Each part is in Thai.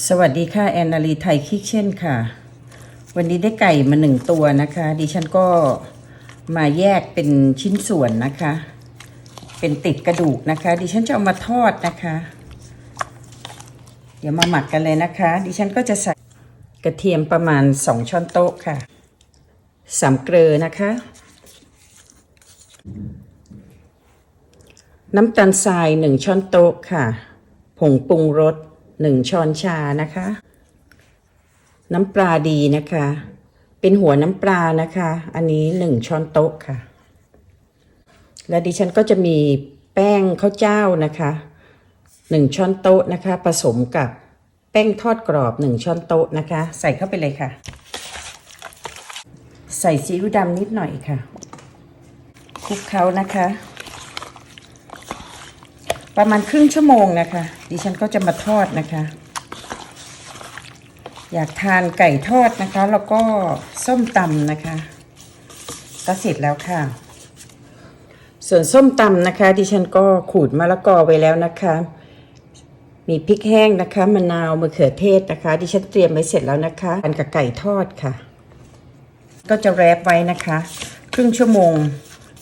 สวัสดีค่ะ แอนนาลีไทยคิกเช่นค่ะ วันนี้ได้ไก่มาหนึ่งตัวนะคะ ดิฉันก็มาแยกเป็นชิ้นส่วนนะคะ เป็นติดกระดูกนะคะ ดิฉันจะเอามาทอดนะคะ เดี๋ยวมาหมักกันเลยนะคะ ดิฉันก็จะใส่กระเทียมประมาณสองช้อนโต๊ะค่ะสามเกลือนะคะ น้ำตาลทรายหนึ่งช้อนโต๊ะค่ะ ผงปรุงรส หนึ่งช้อนชานะคะ น้ำปลาดีนะคะ เป็นหัวน้ำปลานะคะ อันนี้หนึ่งช้อนโต๊ะค่ะ และดิฉันก็จะมีแป้งข้าวเจ้านะคะหนึ่งช้อนโต๊ะนะคะ ผสมกับแป้งทอดกรอบหนึ่งช้อนโต๊ะนะคะ ใส่เข้าไปเลยค่ะ ใส่ซีอิ๊วดำนิดหน่อยค่ะคลุกเคล้านะคะ ประมาณครึ่งชั่วโมงนะคะ ดิฉันก็จะมาทอดนะคะ อยากทานไก่ทอดนะคะ แล้วก็ส้มตำนะคะ ก็เสร็จแล้วค่ะ ส่วนส้มตำนะคะ ดิฉันก็ขูดมะละกอไว้แล้วนะคะ มีพริกแห้งนะคะมะนาวมะเขือเทศนะคะ ดิฉันเตรียมไว้เสร็จแล้วนะคะทานกับไก่ทอดค่ะ ก็จะแรปไว้นะคะ ครึ่งชั่วโมง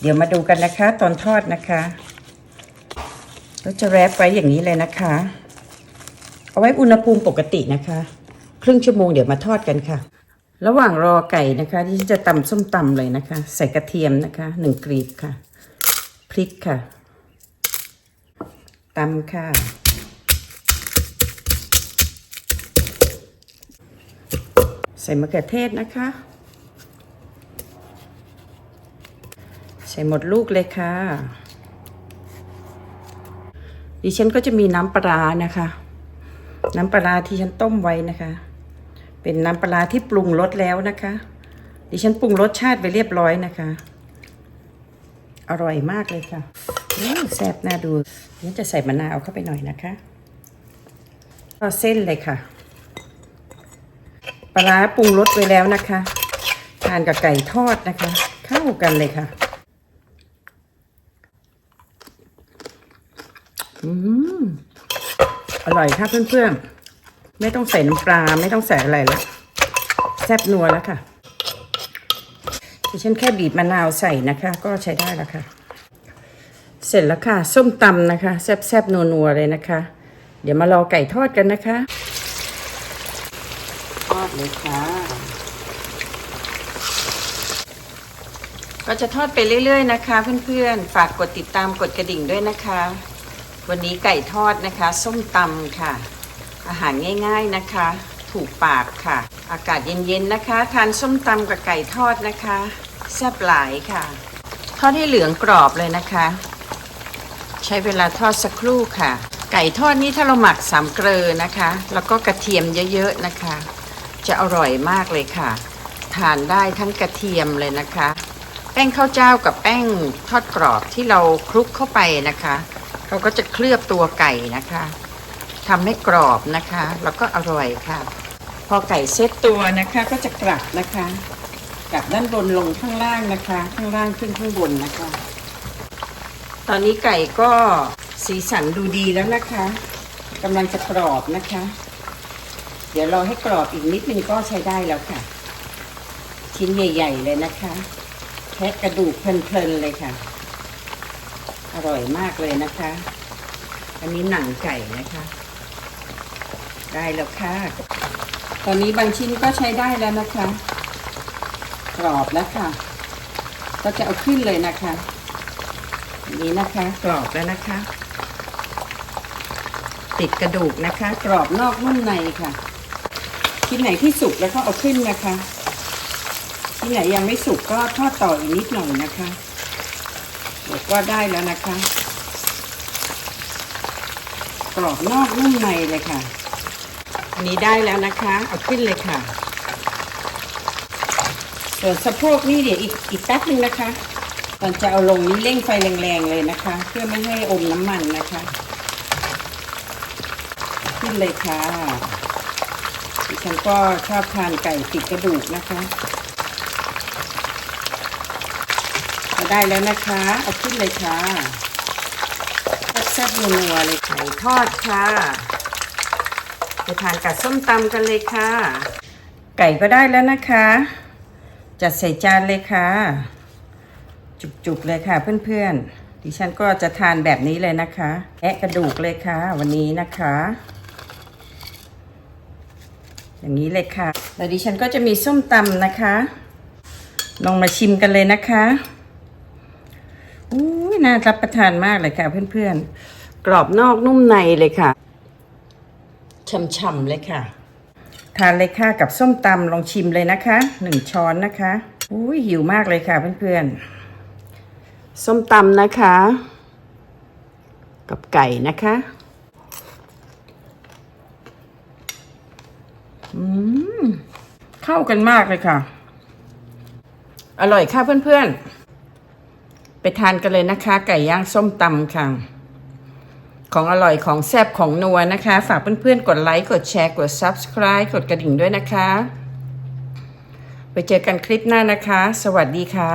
เดี๋ยวมาดูกันนะคะ ตอนทอดนะคะ ก็จะแรปไว้อย่างนี้เลยนะคะ เอาไว้อุณหภูมิปกตินะคะ ครึ่งชั่วโมงเดี๋ยวมาทอดกันค่ะ ระหว่างรอไก่นะคะที่จะตำส้มตำเลยนะคะ ใส่กระเทียมนะคะหนึ่งกรีบค่ะพริกค่ะตำค่ะ ใส่มะเขือเทศนะคะ ใส่หมดลูกเลยค่ะ ดิฉันก็จะมีน้ำปลานะคะ น้ำปลาที่ฉันต้มไว้นะคะ เป็นน้ำปลาที่ปรุงรสแล้วนะคะ ดิฉันปรุงรสชาติไปเรียบร้อยนะคะ อร่อยมากเลยค่ะแซ่บน่าดูนี่จะใส่มะนาวเข้าไปหน่อยนะคะก็เส้นเลยค่ะ ปลาร้าปรุงรสไว้แล้วนะคะ ทานกับไก่ทอดนะคะ เข้ากันเลยค่ะ อืมอร่อยค่ะเพื่อนๆ ไม่ต้องใส่น้ำปลาไม่ต้องใส่อะไรแล้วแซ่บนัวแล้วค่ะดิฉันแค่บีบมะนาวใส่นะคะ ก็ใช้ได้แล้วค่ะ เสร็จแล้วค่ะ ส้มตำนะคะ แซ่บๆนัวๆเลยนะคะ เดี๋ยวมารอไก่ทอดกันนะคะ ทอดเลยค่ะ ก็จะทอดไปเรื่อยๆนะคะ เพื่อนๆ ฝากกดติดตามกดกระดิ่งด้วยนะคะ วันนี้ไก่ทอดนะคะ ส้มตำค่ะ อาหารง่ายๆนะคะ ถูกปากค่ะ อากาศเย็นๆนะคะ ทานส้มตำกับไก่ทอดนะคะแซ่บหลายค่ะ ทอดให้เหลืองกรอบเลยนะคะ ใช้เวลาทอดสักครู่ค่ะ ไก่ทอดนี้ถ้าเราหมักสามเกลือนะคะ แล้วก็กระเทียมเยอะๆนะคะ จะอร่อยมากเลยค่ะ ทานได้ทั้งกระเทียมเลยนะคะ แป้งข้าวเจ้ากับแป้งทอดกรอบที่เราคลุกเข้าไปนะคะ เขาก็จะเคลือบตัวไก่นะคะทำให้กรอบนะคะ แล้วก็อร่อยค่ะ พอไก่เซ็ตตัวนะคะก็จะกลับนะคะกลับด้านบนลงข้างล่างนะคะ ข้างล่างขึ้นข้างบนนะคะ ตอนนี้ไก่ก็สีสันดูดีแล้วนะคะกำลังจะกรอบนะคะ เดี๋ยวรอให้กรอบอีกนิดนึงก็ใช้ได้แล้วค่ะ ชิ้นใหญ่ ๆ เลยนะคะแค่กระดูกเพลินๆเลยค่ะ อร่อยมากเลยนะคะ อันนี้หนังไก่นะคะ ได้แล้วค่ะ ตอนนี้บางชิ้นก็ใช้ได้แล้วนะคะ กรอบแล้วค่ะ ก็จะเอาขึ้นเลยนะคะอันนี้นะคะกรอบแล้วนะคะ ติดกระดูกนะคะ กรอบนอกนุ่มในค่ะชิ้นไหนที่สุกแล้วก็เอาขึ้นนะคะที่ไหนยังไม่สุกก็ทอดต่ออีกนิดหน่อยนะคะ ก็ได้แล้วนะคะ กรอบนอกนุ่มในเลยค่ะ อันนี้ได้แล้วนะคะ เอาขึ้นเลยค่ะ ส่วนสะโพกนี่เดี๋ยวอีกอีกแป๊บนึงนะคะตอนจะเอาลงนี่เร่งไฟแรงๆเลยนะคะ เพื่อไม่ให้อมน้ำมันนะคะขึ้นเลยค่ะดิฉันก็ชอบทานไก่ติดกระดูกนะคะ ได้แล้วนะคะ เอาขึ้นเลยค่ะแซ่บๆนัวๆเลยไก่ทอดค่ะเทานกับส้มตำกันเลยค่ะ ไก่ก็ได้แล้วนะคะ จัดใส่จานเลยค่ะ จุกๆเลยค่ะเพื่อนๆ ดิฉันก็จะทานแบบนี้เลยนะคะแอะกระดูกเลยค่ะ วันนี้นะคะ อย่างนี้เลยค่ะ แล้วดิฉันก็จะมีส้มตำนะคะ ลองมาชิมกันเลยนะคะอู้ย น่ารับประทานมากเลยค่ะเพื่อนๆ กรอบนอกนุ่มในเลยค่ะช่ำๆเลยค่ะ ทานเลยค่ะกับส้มตำลองชิมเลยนะคะหนึ่งช้อนนะคะอุ้ยหิวมากเลยค่ะเพื่อนๆ ส้มตำนะคะ กับไก่นะคะอืมเข้ากันมากเลยค่ะ อร่อยค่ะเพื่อนๆ ไปทานกันเลยนะคะ ไก่ย่างส้มตำค่ะ ของอร่อยของแซ่บของนัวนะคะ ฝากเพื่อนๆ กดไลค์ กดแชร์ กด Subscribe กดกระดิ่งด้วยนะคะ ไปเจอกันคลิปหน้านะคะ สวัสดีค่ะ